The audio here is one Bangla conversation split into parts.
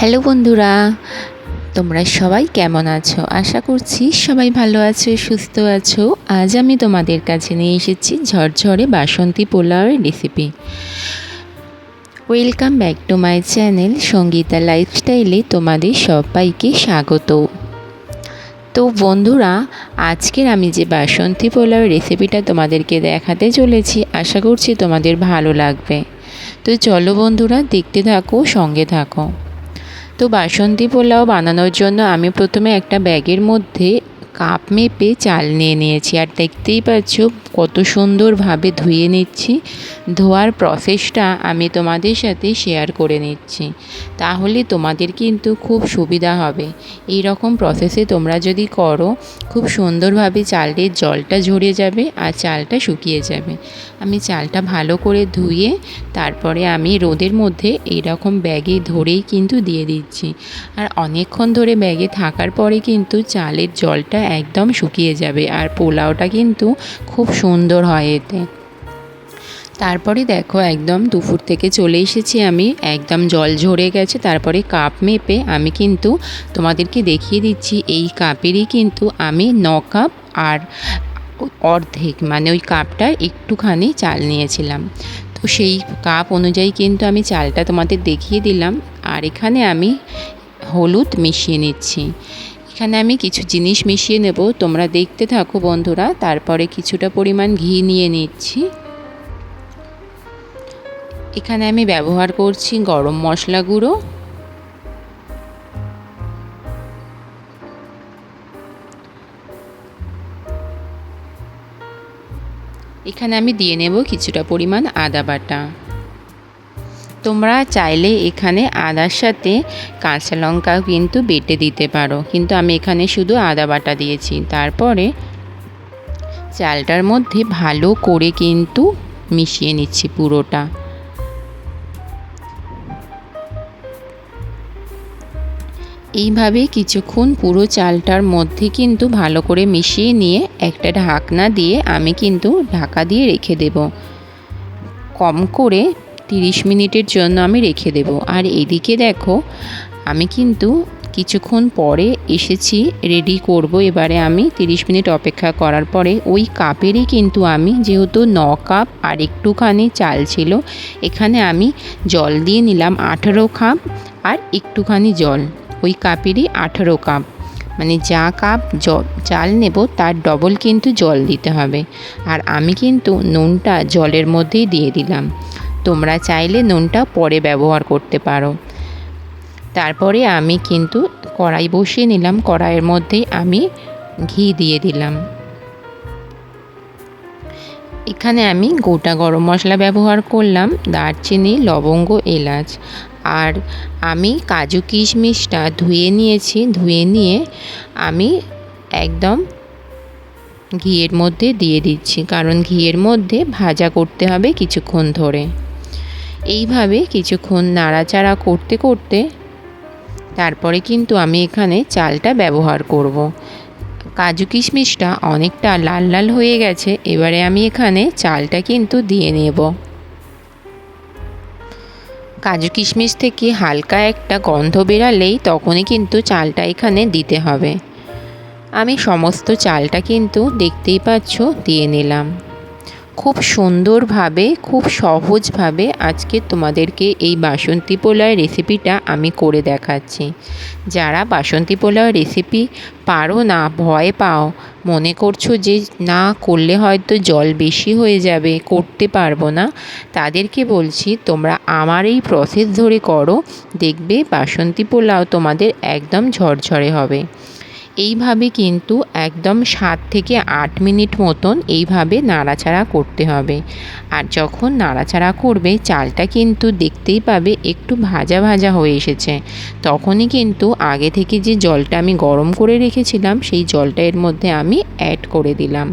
হ্যালো বন্ধুরা, তোমরা সবাই কেমন আছো? আশা করছি সবাই ভালো আছো, সুস্থ আছো। আজ আমি তোমাদের কাছে নিয়ে এসেছি ঝরঝরে বাসন্তী পোলাওয়ের recipe welcome back to my channel Sangeeta লাইফস্টাইলে তোমাদের সবাইকে স্বাগত। তো বন্ধুরা, আজকের আমি যে বাসন্তী পোলাওয়ের রেসিপিটা তোমাদেরকে দেখাতে চলেছি, আশা করছি তোমাদের ভালো লাগবে। তো চলো বন্ধুরা, দেখতে থাকো, সঙ্গে থাকো। তো বাসন্তী পোলাও বানানোর জন্য আমি প্রথমে একটা ব্যাগের মধ্যে কাপ মেপে চাল নিয়ে নিয়েছি। আর দেখতেই পাচ্ছ, কত সুন্দরভাবে ধুয়ে নিচ্ছি। ধোয়ার প্রসেসটা আমি তোমাদের সাথে শেয়ার করে নিচ্ছি। তাহলে তোমাদের কিন্তু খুব সুবিধা হবে। এই রকম প্রসেসে তোমরা যদি করো, খুব সুন্দরভাবে চালের জলটা ঝরে যাবে আর চালটা শুকিয়ে যাবে। আমি চালটা ভালো করে ধুয়ে তারপরে আমি রোদের মধ্যে এইরকম ব্যাগে ধরেই কিন্তু দিয়ে দিচ্ছি। আর অনেকক্ষণ ধরে ব্যাগে থাকার পরে কিন্তু চালের জলটা একদম শুকিয়ে যাবে আর পোলাওটা কিন্তু খুব সুন্দর হয় এতে। তারপরে দেখো একদম দুপুর থেকে চলে এসেছি আমি, একদম জল ঝরে গেছে, তারপরে কাপ মেপে আমি কিন্তু তোমাদেরকে দেখিয়ে দিচ্ছি, এই কাপেরই কিন্তু আমি ন কাপ আর অর্ধেক মানে ওই কাপটার একটুখানি চাল নিয়েছিলাম। তো সেই কাপ অনুযায়ী কিন্তু আমি চালটা তোমাদের দেখিয়ে দিলাম, আর এখানে আমি হলুদ মিশিয়ে নিচ্ছি। এখানে আমি কিছু জিনিস মিশিয়ে নেব। তোমরা দেখতে থাকো বন্ধুরা। তারপরে কিছুটা পরিমাণ ঘি নিয়ে নিচ্ছি। এখানে আমি ব্যবহার করছি গরম মশলা গুঁড়ো। এখানে আমি দিয়ে নেব কিছুটা পরিমাণ আদা বাটা। তোমরা চাইলে এখানে আদার সাথে কাঁচা লঙ্কা কিন্তু বেটে দিতে পারো। কিন্তু আমি এখানে শুধু আদা বাটা দিয়েছি। তারপরে চালটার মধ্যে ভালো করে কিন্তু মিশিয়ে নিচ্ছি পুরোটা। এইভাবে কিছুক্ষণ পুরো চালটার মধ্যে কিন্তু ভালো করে মিশিয়ে নিয়ে একটা ঢাকনা দিয়ে আমি কিন্তু ঢাকা দিয়ে রেখে দেব। কম করে তিরিশ মিনিটের জন্য আমি রেখে দেব। আর এদিকে দেখো, আমি কিন্তু কিছুক্ষণ পরে এসেছি রেডি করব। এবারে আমি তিরিশ মিনিট অপেক্ষা করার পরে ওই কাপেরই কিন্তু আমি, যেহেতু ন কাপ আর একটুখানি চাল ছিল, এখানে আমি জল দিয়ে নিলাম আঠেরো কাপ আর একটুখানি জল। ওই কাপেরই আঠেরো কাপ। মানে যা কাপ চাল নেব তার ডবল কিন্তু জল দিতে হবে। আর আমি কিন্তু নুনটা জলের মধ্যেই দিয়ে দিলাম। তোমরা চাইলে নুনটা পরে ব্যবহার করতে পারো। তারপরে আমি কিন্তু কড়াই বসিয়ে নিলাম। কড়াইয়ের মধ্যেই আমি ঘি দিয়ে দিলাম। এখানে আমি গোটা গরম মশলা ব্যবহার করলাম, দারচিনি, লবঙ্গ, এলাচ। আর আমি কাজু কিশমিশটা ধুয়ে নিয়েছি। ধুয়ে নিয়ে আমি একদম ঘিয়ের মধ্যে দিয়ে দিচ্ছি। কারণ ঘিয়ের মধ্যে ভাজা করতে হবে কিছুক্ষণ ধরে। এইভাবে কিছুক্ষণ নাড়াচাড়া করতে করতে তারপরে কিন্তু আমি এখানে চালটা ব্যবহার করব। কাজু কিশমিশটা অনেকটা লাল লাল হয়ে গেছে, এবারে আমি এখানে চালটা কিন্তু দিয়ে নেব। কাজু কিশমিশ থেকে হালকা একটা গন্ধ বেরালেই তখনই কিন্তু চালটা এখানে দিতে হবে। আমি সমস্ত চালটা কিন্তু দেখতেই পাচ্ছ, দিয়ে নিলাম। খুব সুন্দরভাবে, খুব সহজভাবে আজকে তোমাদেরকে এই বাসন্তী পোলাও রেসিপিটা আমি করে দেখাচ্ছি। যারা বাসন্তী পোলাও রেসিপি পারো না, ভয় পাও, মনে করছ যে না করলে হয়তো জল বেশি হয়ে যাবে, করতে পারব না, তাদেরকে বলছি তোমরা আমার এই প্রসেস ধরে করো, দেখবে বাসন্তী পোলাও তোমাদের একদম ঝরঝরে হবে। এইভাবে কিন্তু একদম সাত থেকে আট মিনিট মতন এইভাবে নাড়াচাড়া করতে হবে। আর যখন নাড়াচাড়া করবে, চালটা কিন্তু দেখতেই পাবে একটু ভাজা ভাজা হয়ে এসেছে। তখনই কিন্তু আগে থেকে যে জলটা আমি গরম করে রেখেছিলাম, সেই জলটা এর মধ্যে আমি অ্যাড করে দিলাম।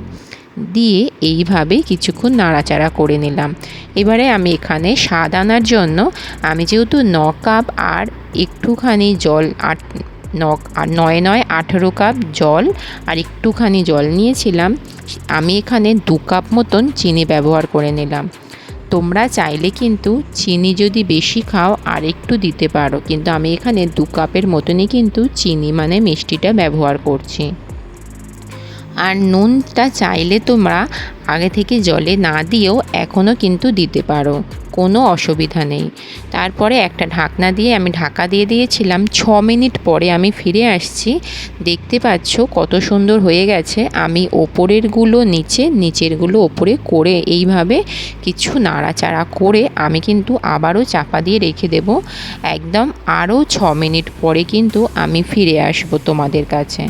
দিয়ে এইভাবে কিছুক্ষণ নাড়াচাড়া করে নিলাম। এবারে আমি এখানে স্বাদ আনার জন্য আমি যেহেতু ন কাপ আর একটুখানি জল আট নয় নয় আঠেরো কাপ জল, আর একটুখানি জল নিয়েছিলাম। আমি এখানে দু কাপ মতন চিনি ব্যবহার করে নিলাম। তোমরা চাইলে কিন্তু চিনি যদি বেশি খাও, আর একটু দিতে পারো। কিন্তু আমি এখানে দু কাপের মতনই কিন্তু চিনি মানে মিষ্টিটা ব্যবহার করছি। আর নুনটা চাইলে তোমরা আগে থেকে জলে না দিয়েও এখনও কিন্তু দিতে পারো। কোনো অসুবিধা নেই। তারপরে একটা ঢাকনা দিয়ে আমি ঢাকা দিয়ে দিয়েছিলাম। ছ মিনিট পরে আমি ফিরে আসছি। দেখতে পাচ্ছ কত সুন্দর হয়ে গেছে। আমি ওপরেরগুলো নিচে, নিচেরগুলো ওপরে করে এইভাবে কিছু নাড়াচাড়া করে আমি কিন্তু আবারও চাপা দিয়ে রেখে দেব। একদম আরও ছ মিনিট পরে কিন্তু আমি ফিরে আসব তোমাদের কাছে।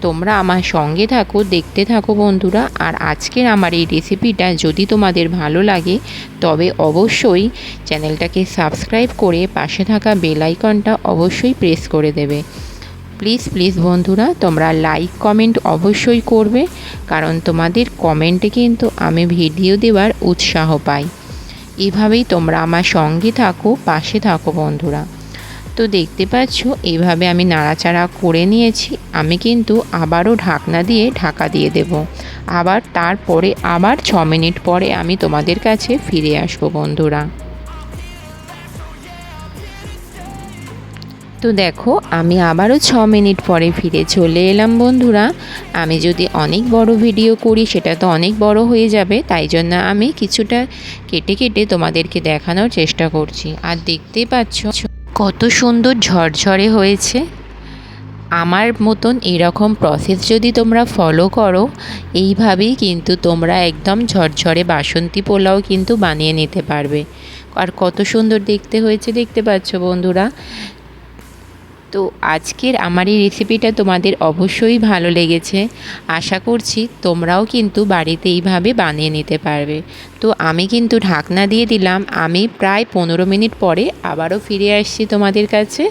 তোমরা আমার সঙ্গে থাকো, দেখতে থাকো বন্ধুরা। আর আজকের আমার এই রেসিপিটা যদি তোমাদের ভালো লাগে, তবে অবশ্যই চ্যানেলটাকে সাবস্ক্রাইব করে পাশে থাকা বেল আইকনটা অবশ্যই প্রেস করে দেবে। প্লিজ প্লিজ বন্ধুরা, তোমরা লাইক কমেন্ট অবশ্যই করবে, কারণ তোমাদের কমেন্টে কিন্তু আমি ভিডিও দেওয়ার উৎসাহ পাই। এভাবেই তোমরা আমার সঙ্গে থাকো, পাশে থাকো বন্ধুরা। তো দেখতে পাচ্ছ এইভাবে আমি নাড়াচাড়া করে নিয়েছি। আমি কিন্তু আবারও ঢাকনা দিয়ে ঢাকা দিয়ে দেব। আবার তারপরে আবার ছ মিনিট পরে আমি তোমাদের কাছে ফিরে আসব, বন্ধুরা। তো দেখো, আমি আবারও ছ মিনিট পরে ফিরে চলে এলাম, বন্ধুরা। আমি যদি অনেক বড় ভিডিও করি, সেটা তো অনেক বড় হয়ে যাবে। তাই জন্য আমি কিছুটা কেটে কেটে তোমাদেরকে দেখানোর চেষ্টা করছি। আর দেখতে পাচ্ছ কত সুন্দর ঝরঝরে হয়েছে। আমার মতন এরকম প্রসেস যদি তোমরা ফলো করো, এইভাবেই কিন্তু তোমরা একদম ঝরঝরে বাসন্তী পোলাও কিন্তু বানিয়ে নিতে পারবে। আর কত সুন্দর দেখতে হয়েছে দেখতে পাচ্ছ বন্ধুরা। তো আজকের আমার এই রেসিপিটা তোমাদের অবশ্যই ভালো লেগেছে। আশা করছি তোমরাও কিন্তু বাড়িতে এইভাবে বানিয়ে নিতে পারবে। তো আমি কিন্তু ঢাকনা দিয়ে দিলাম। আমি প্রায় পনেরো মিনিট পরে আবারও ফিরে আসছি তোমাদের কাছে।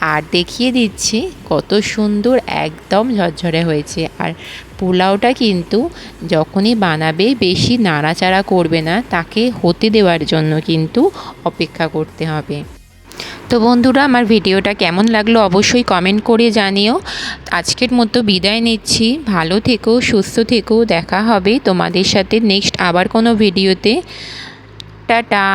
আর দেখিয়ে দিচ্ছি কত সুন্দর একদম ঝরঝরে হয়েছে। আর পোলাওটা কিন্তু যখনই বানাবে বেশি নাড়াচাড়া করবে না, তাকে হতে দেওয়ার জন্য কিন্তু অপেক্ষা করতে হবে। তো বন্ধুরা, আমার ভিডিওটা কেমন লাগল অবশ্যই কমেন্ট করে জানিও। আজকের মতো বিদায় নিচ্ছি। ভালো থেকো, সুস্থ থেকো, দেখা হবে তোমাদের সাথে নেক্সট আবার কোনো ভিডিওতে। টাটা।